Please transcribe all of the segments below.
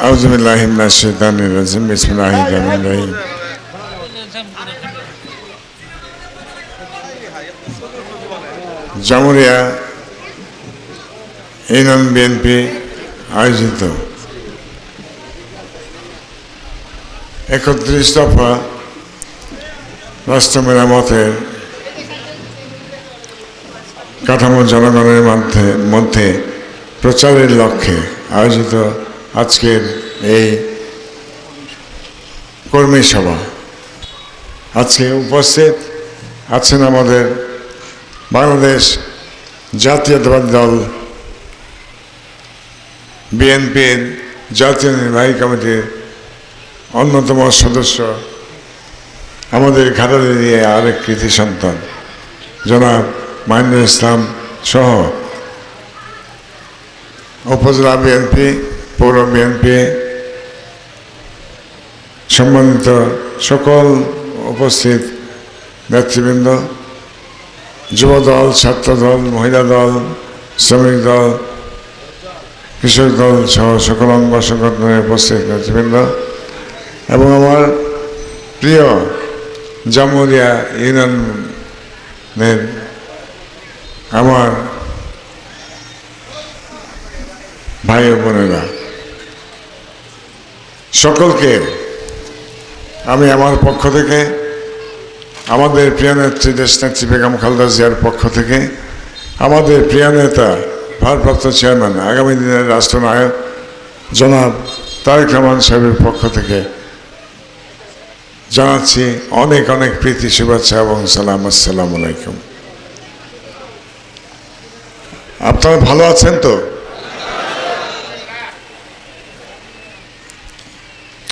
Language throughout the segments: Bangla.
আউজুবিল্লাহি মিনাশ শাইতানির রাজিম বিসমিল্লাহির রহমানির রহিম জামুরিয়া ইউনিয়ন বিএনপি আয়োজিত একত্রিশ দফা রাষ্ট্র মেরামতের কাঠামো জনগণের মধ্যে মধ্যে প্রচারের লক্ষ্যে আয়োজিত আজকের এই কর্মী সভা। আজকে উপস্থিত আছেন আমাদের বাংলাদেশ জাতীয়তাবাদী দল, বিএনপির জাতীয় নির্বাহী কমিটির অন্যতম সদস্য, আমাদের ঘাটালে দিয়ে আরেক কৃতি সন্তান, জনাব মাহিনুল ইসলাম সহ উপজেলা বিএনপি পৌর বিএনপি সম্মানিত সকল উপস্থিত নেতৃবৃন্দ যুব দল ছাত্র দল মহিলা দল শ্রমিক দল কৃষক দল সহ সকল অঙ্গ সংগঠনের উপস্থিত নেতৃবৃন্দ এবং আমার প্রিয় জামুরিয়া ইউনিয়নের আমার ভাই বোনেরা। সকলকে আমি আমার পক্ষ থেকে, আমাদের প্রিয় নেত্রী দেশ নেত্রী বেগম খালদা জিয়ার পক্ষ থেকে, আমাদের প্রিয় নেতা, ভারপ্রাপ্ত চেয়ারম্যান, আগামী দিনের রাষ্ট্রনায়ক, জনাব তারেক রহমান সাহেবের পক্ষ থেকে জানাচ্ছি অনেক অনেক প্রীতি, শুভেচ্ছা এবং সালাম, আসসালামু আলাইকুম। আপনারা ভালো আছেন তো?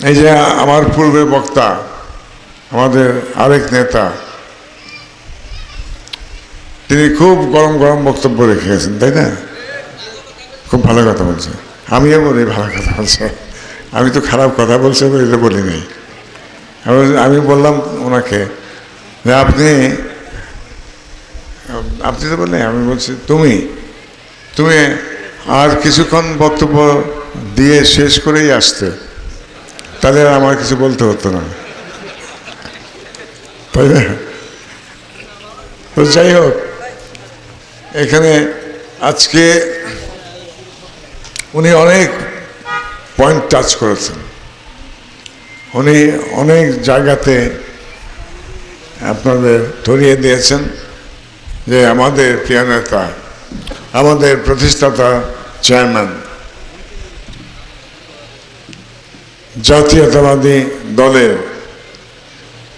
এই যে আমার পূর্বে বক্তা, আমাদের আরেক নেতা, তিনি খুব গরম গরম বক্তব্য রেখে গেছেন তাই না? খুব ভালো কথা বলছে। আমিও বলি, ভালো কথা বলছে। আমি তো খারাপ কথা বলছে বলে এটা বলি নাই। আমি বললাম ওনাকে যে আপনি আপনি তো বললেন, আমি বলছি, তুমি তুমি আর কিছুক্ষণ বক্তব্য দিয়ে শেষ করেই আসতে। আর আমার কিছু বলতে হতো না। তাই না? তো যাই হোক, এখানে আজকে উনি অনেক পয়েন্ট টাচ করেছেন। উনি অনেক জায়গাতে আপনাদের ধরিয়ে দিয়েছেন যে আমাদের প্রিয় নেতা, আমাদের প্রতিষ্ঠাতা চেয়ারম্যান জাতীয়তাবাদী দলের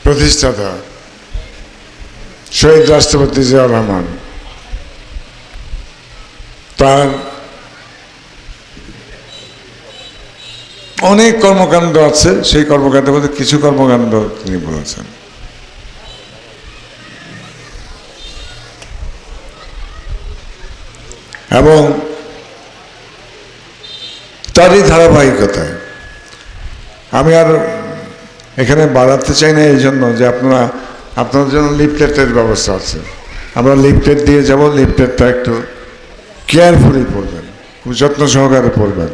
প্রতিষ্ঠাতা শহীদ রাষ্ট্রপতি জিয়াউর রহমান। তার অনেক কর্মকাণ্ড আছে, সেই কর্মকাণ্ডের মধ্যে কিছু কর্মকাণ্ড তিনি বলেছেন। এবং তারই ধারাবাহিকতায় আমি আর এখানে বাড়াতে চাই না এই জন্য যে আপনারা, আপনাদের জন্য লিফলেটের ব্যবস্থা আছে। আমরা লিফলেট দিয়ে যাব, লিফলেটটা একটু কেয়ারফুলি পড়বেন খুব যত্ন সহকারে পড়বেন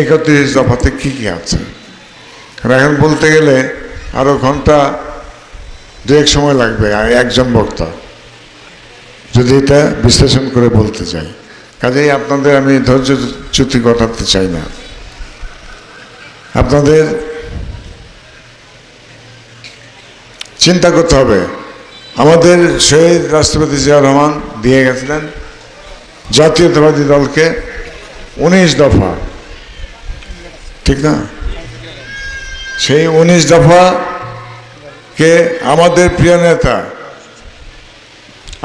একত্রিশ দফাতে কী কী আছে? এখন বলতে গেলে আরও ঘণ্টা দুয়েক সময় লাগবে একজন বক্তা। যদি এটা বিশ্লেষণ করে বলতে চাই। কাজেই আপনাদের আমি ধৈর্য চ্যুতি ঘটাতে চাই না। আপনাদের চিন্তা করতে হবে। আমাদের শহীদ রাষ্ট্রপতি জিয়া রহমান দিয়ে গেছিলেন জাতীয়তাবাদী দলকে উনিশ দফা। ঠিক না? সেই উনিশ দফাকে আমাদের প্রিয় নেতা,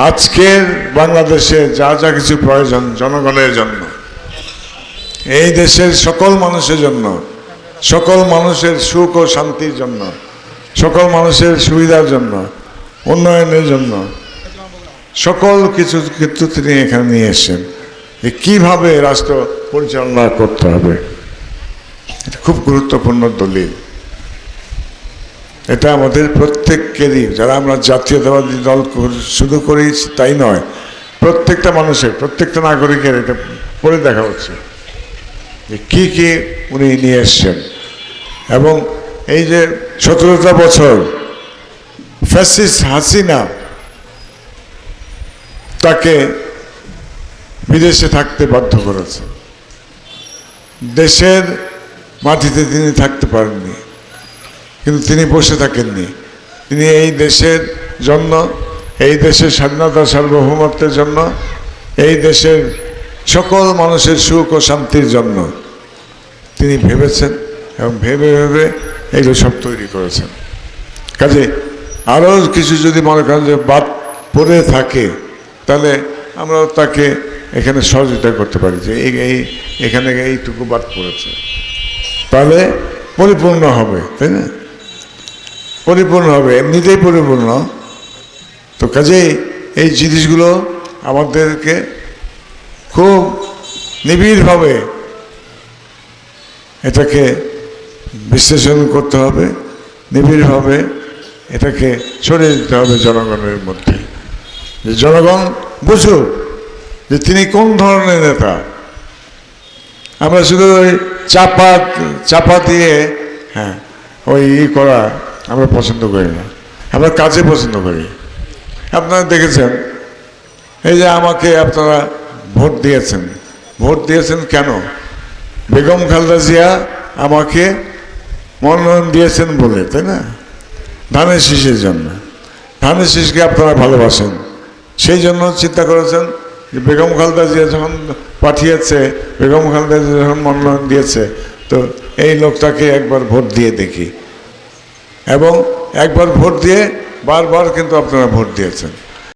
আজকের বাংলাদেশে যা যা কিছু প্রয়োজন জনগণের জন্য, এই দেশের সকল মানুষের জন্য সকল মানুষের সুখ ও শান্তির জন্য, সকল মানুষের সুবিধার জন্য, উন্নয়নের জন্য, সকল কিছু কিন্তু তিনি এখানে নিয়ে এসেছেন। যে কীভাবে রাষ্ট্র পরিচালনা করতে হবে, এটা খুব গুরুত্বপূর্ণ দলিল। এটা আমাদের প্রত্যেককেরই, যারা আমরা জাতীয়তাবাদী দল শুধু করি তাই নয়, প্রত্যেকটা মানুষের, প্রত্যেকটা নাগরিকের এটা পড়ে দেখা হচ্ছে যে কী কী উনি নিয়ে এসছেন। এবং এই যে সতেরোটা বছর ফ্যাসিস হাসিনা তাকে বিদেশে থাকতে বাধ্য করেছে। দেশের মাটিতে তিনি থাকতে পারেননি, কিন্তু তিনি বসে থাকেননি। তিনি এই দেশের জন্য, এই দেশের স্বাধীনতা সার্বভৌমত্বের জন্য, এই দেশের সকল মানুষের সুখ ও শান্তির জন্য তিনি ভেবেছেন এবং ভেবে ভেবে এগুলো সব তৈরি করেছেন। কাজে আরও কিছু যদি মনে করেন যে বাদ পড়ে থাকে, তাহলে আমরা তাকে এখানে সহযোগিতা করতে পারি যে এই, এখানে এইটুকু বাদ পড়েছে। তাহলে পরিপূর্ণ হবে, তাই না? পরিপূর্ণ হবে, এমনিতেই পরিপূর্ণ। তো কাজেই এই জিনিসগুলো আমাদেরকে খুব নিবিড়ভাবে এটাকে বিশ্লেষণ করতে হবে, নিবিড়ভাবে এটাকে ছড়িয়ে দিতে হবে জনগণের মধ্যে। যে জনগণ বুঝুক যে তিনি কোন ধরনের নেতা। আমরা শুধু ওই চাপা চাপা দিয়ে হ্যাঁ ওই ই করা আমরা পছন্দ করি না। আমরা কাজে পছন্দ করি। আপনারা দেখেছেন, এই যে আমাকে আপনারা ভোট দিয়েছেন। ভোট দিয়েছেন কেন? বেগম খালেদা জিয়া আমাকে মনোনয়ন দিয়েছেন বলে, তাই না? ধানের শীষের জন্য। ধানের শীষকে আপনারা ভালোবাসেন। সেই জন্য চিন্তা করেছেন যে বেগম খালেদা জিয়া যখন পাঠিয়েছে, বেগম খালেদা জিয়া যখন মনোনয়ন দিয়েছে, তো এই লোকটাকে একবার ভোট দিয়ে দেখি। এবং একবার ভোট দিয়ে বারবার কিন্তু আপনারা ভোট দিয়েছেন।